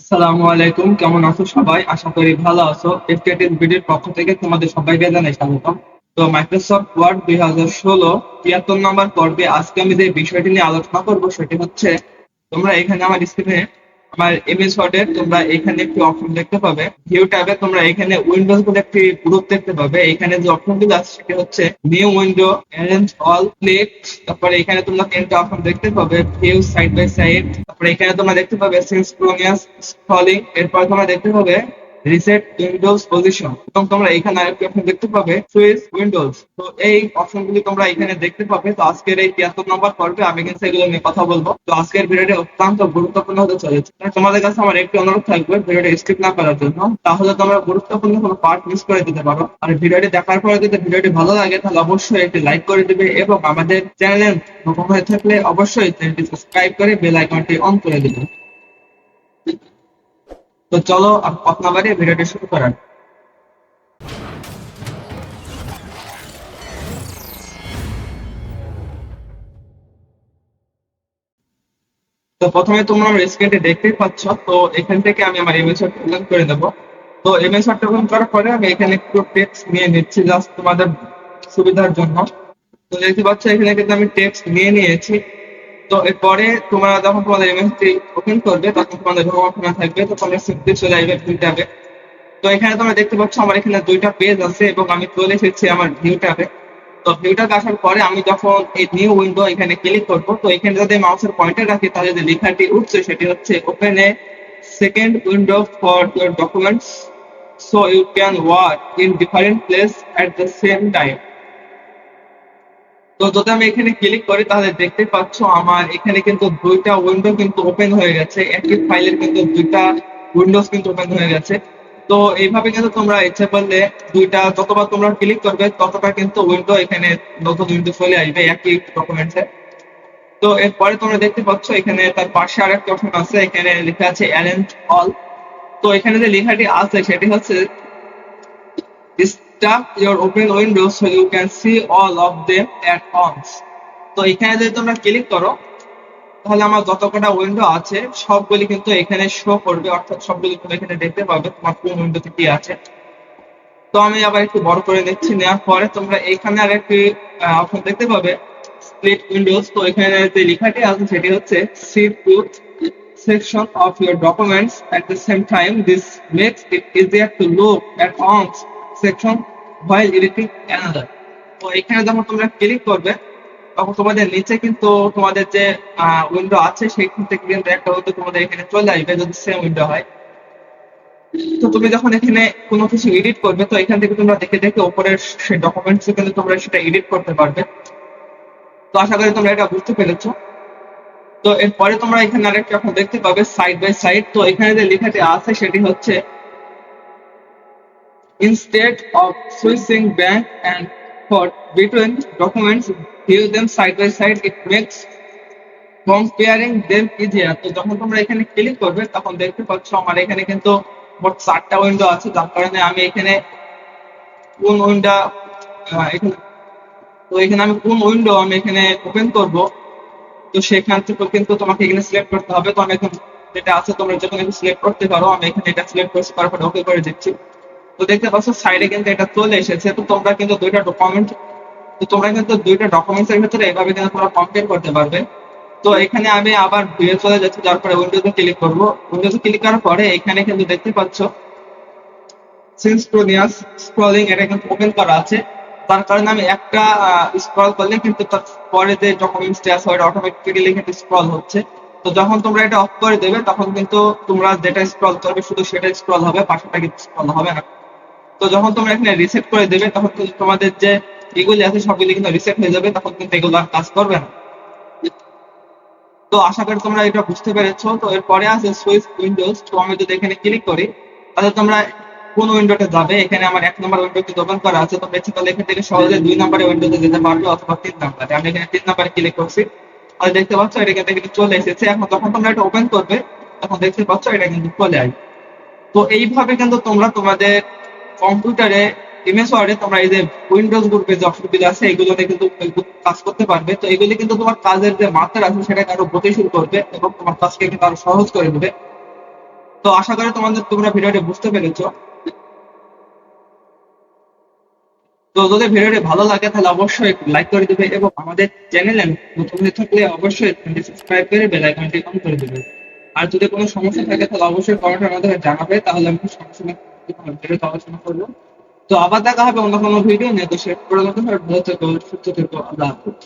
আসসালামু আলাইকুম, কেমন আছো সবাই? আশা করি ভালো আছো। এফটিএটিস বিডির পক্ষ থেকে তোমাদের সবাইকে জানাই স্বাগতম। তো মাইক্রোসফট ওয়ার্ড দুই হাজার ষোলো তিয়াত্তর নম্বর পর্বে আজকে আমি যে বিষয়টি নিয়ে আলোচনা করব, সেটি হচ্ছে তোমরা এখানে আমার স্ক্রিনে আমার এমএস ওয়ার্ডের তোমরা এখানে একটি অপশন দেখতে পাবে। ভিউ ট্যাবে তোমরা এখানে উইন্ডোজগুলো একটি গ্রুপ দেখতে পাবে। এখানে যে অপশনগুলো আছে সেটি হচ্ছে new window arrange all plate তারপরে এখানে তোমরা তিনটা অপশন দেখতে পাবে ভিউ সাইড বাই সাইড তারপরে এখানে তোমরা দেখতে পাবে সিনক্রোনিয়াস স্ক্রলিং এরপর তোমরা দেখতে পাবে রিসেট উইন্ডোজ পজিশন এবং তোমরা এখানে আরেকটি অপশন দেখতে পাবে সুইচ উইন্ডোজ তো এই অপশনগুলি তোমরা এখানে দেখতে পাবে। তো আজকের এই তিয়াত্তর নম্বর পর্বে আমি কিন্তু এগুলো নিয়ে কথা বলব। তো আজকের ভিডিওটি অত্যন্ত গুরুত্বপূর্ণ হতে চলেছে। তোমাদের কাছে আমার একটি অনুরোধ থাকবে ভিডিওটি স্কিপ না করার জন্য। তাহলে তোমরা গুরুত্বপূর্ণ কোনো পার্ট মিস করে দিতে পারো। আর ভিডিওটি দেখার পরে যদি ভিডিওটি ভালো লাগে, তাহলে অবশ্যই একটি লাইক করে দিবে এবং আমাদের চ্যানেল নতুন হয়ে থাকলে অবশ্যই চ্যানেলটি সাবস্ক্রাইব করে বেল আইকনটি অন করে দিবে। তো চলো কথা না বাড়িয়ে ভিডিওটি শুরু করার। তো প্রথমে তোমরা আমার স্ক্রিনটি দেখতেই পাচ্ছ, তো এখান থেকে আমি আমার ইমেজ ওপেন করে দেবো। তো ইমেজ ওপেন করার পরে আমি এখানে একটু টেক্সট নিয়ে নিচ্ছি জাস্ট তোমাদের সুবিধার জন্য। তো দেখতে পাচ্ছ, এখানে কিন্তু আমি টেক্সট নিয়ে নিয়েছি। তো এরপরে তোমরা যখন তোমাদের ইমেজটি ওপেন করবে, তখন তোমাদের হোম অপশন থাকবে, তো তোমরা সিম্পলি চলে আসবে ভিউ ট্যাবে তো এখানে তোমরা দেখতে পাচ্ছ, আমার এখানে দুইটা পেজ আছে এবং আমি চলে এসেছি আমার ভিউ ট্যাবে তো ভিউ ট্যাবে আসার পরে আমি যখন এই নিউ উইন্ডো এখানে ক্লিক করব, তো এখানে যদি মাউসের পয়েন্টার রাখি, তাহলে যে লেখাটি উঠছে, সেটি হচ্ছে open a second window for your documents so you can work in different place at the same time তো যদি আমি এখানে ক্লিক করি, তাহলে দেখতে পাচ্ছ আমার এখানে কিন্তু দুইটা উইন্ডো কিন্তু ওপেন হয়ে গেছে। একই ফাইলের কিন্তু দুইটা উইন্ডোজ কিন্তু ওপেন হয়ে গেছে। তো এইভাবে কিন্তু তোমরা ইচ্ছে করলে দুইটা, যতবার তোমরা ক্লিক করবে, ততটা কিন্তু উইন্ডো এখানে নতুন উইন্ডো চলে আসবে একই ডকুমেন্টসে তো এরপরে তোমরা দেখতে পাচ্ছ, এখানে তার পাশে আরেকটা অপশন আছে, এখানে লেখা আছে অ্যারেঞ্জ অল তো এখানে যে লেখাটি আছে, সেটি হচ্ছে Tap your open window so you can see all of them at once. তো এখানে যদি তোমরা ক্লিক করো, তাহলে আমার যত কটা উইন্ডো আছে, সবগুলি কিন্তু এখানে শো করবে, অর্থাৎ সবগুলি তুমি এখানে দেখতে পাবে, তোমার কোন উইন্ডোতে কি আছে তো আমি আবার একটু বড় করে নিচ্ছি নেওয়ার পরে তোমরা এখানে আর একটি অপশন দেখতে পাবে স্প্লিট উইন্ডোজ তো এখানে যে লেখাটি আছে, সেটি হচ্ছে see tooth section of your documents at the same time. This makes it easier to look at one section while editing another. তো এখানে যখন তোমরা ক্লিক করবে, তখন তোমাদের নিচে কিন্তু তোমাদের যে উইন্ডো আছে, সেইখান থেকে কিন্তু একটা হয়তো তোমাদের এখানে চলে আসবে যদি সেম উইন্ডো হয়। তো তুমি যখন এখানে কোনো কিছু এডিট করবে, তো এখান থেকে তোমরা দেখে দেখে উপরের সেই ডকুমেন্টস কিন্তু তোমরা সেটা এডিট করতে পারবে। তো আশা করি তোমরা এটা বুঝতে পেরেছ। তো এরপরে তোমরা এখানে আরেকটা দেখতে পাবে সাইড বাই সাইড তো এখানে যে লেখাটি আছে, সেটি হচ্ছে instead of switching bank and for between documents, view them side by side, it makes comparing them easier. তো যখন তোমরা এখানে ক্লিক করবে, তখন দেখতে পাচ্ছ আমার এখানে কিন্তু মোট চারটা উইন্ডো আছে, যার কারণে আমি এখানে কোন উইন্ডো এখানে। তো এখানে আমি কোন উইন্ডো আমি এখানে ওপেন করব, তো সেখান থেকে কিন্তু তোমাকে এখানে সিলেক্ট করতে হবে। তো আমি এখন যেটা আছে, তোমরা যখন এখানে সিলেক্ট করতে পারো। আমি এখানে এটা সিলেক্ট করছি, তারপর ওকে করে দিচ্ছি। তো দেখতে পাচ্ছ সাইডে কিন্তু এটা চলে এসেছে। তো তোমরা কিন্তু দুইটা ডকুমেন্ট তো তোমরা কিন্তু দুইটা ডকুমেন্টস এর ভিতরে এভাবে কিন্তু তোমরা কম্পেয়ার করতে পারবে। তো এখানে আমি আবার ভিউ চলে যাচ্ছি তারপরে উইন্ডোজে ক্লিক করব। উইন্ডোজে ক্লিক করার পরে এখানে কিন্তু দেখতে পাচ্ছ সিনক্রোনিয়াস স্ক্রলিং এটা কিন্তু ওপেন করা আছে। তার কারণে আমি একটা স্ক্রল করলে কিন্তু তার পরে যে ডকুমেন্টসটি আছে ওটা অটোমেটিক্যালি কিন্তু স্ক্রল হচ্ছে। তো যখন তোমরা এটা অফ করে দেবে, তখন কিন্তু তোমরা যেটা স্ক্রল করবে, শুধু সেটা স্ক্রল হবে পাশেটা কিন্তু স্ক্রল হবে না। তো যখন তোমরা এখানে রিসেট করে দেবে, তখন কিন্তু তোমাদের যে এগুলি আছে, সবগুলি কিন্তু রিসেট হয়ে যাবে, তখন কিন্তু এগুলো আর কাজ করবে না। তো আশা করি তোমরা এটা বুঝতে পেরেছ। তো এরপরে আছে সুইচ উইন্ডোজ তো আমি যদি এখানে ক্লিক করি, তাহলে তোমরা কোন উইন্ডোতে যাবে? এখানে আমার এক নম্বর উইন্ডো কিন্তু ওপেন করা আছে তোমরা ইচ্ছে করলে এখান থেকে সহজে দুই নম্বরে উইন্ডোতে যেতে পারবে অথবা তিন নম্বরে আমি এখানে তিন নম্বরে ক্লিক করছি। আর দেখতে পাচ্ছ, এটা কিন্তু চলে এসেছে। এখন যখন তোমরা এটা ওপেন করবে, তখন দেখতে পাচ্ছ, এটা কিন্তু চলে আসবে। তো এইভাবে কিন্তু তোমরা তোমাদের কম্পিউটারে এমএস ওয়ার্ডে তোমরা এই যে উইন্ডোজ গ্রুপে যে অপশনগুলো আছে এগুলোতে কিন্তু কাজ করতে পারবে। তো এগুলি কিন্তু তোমার কাজের যে মাত্রা আছে, সেটাকে আরও গতিশীল করবে এবং তোমার কাজকে কিন্তু আরও সহজ করে দেবে। তো আশা করি তোমাদের, তোমরা ভিডিওটি বুঝতে পেরেছ। তো যদি ভিডিওটি ভালো লাগে, তাহলে অবশ্যই লাইক করে দিবে এবং আমাদের চ্যানেলে নতুন হয়ে থাকলে অবশ্যই সাবস্ক্রাইব করে বেল আইকনটি অন করে দিবে। আর যদি কোনো সমস্যা থাকে, তাহলে অবশ্যই কমেন্টের মাধ্যমে জানাবে, তাহলে আমি সমস্যা তো আবার দেখা হবে অন্য কোনো ভিডিও নিয়ে। তো শেষ পর্যন্ত ভালো থেকো, সুস্থ থেকো, আল্লাহ হাফিজ।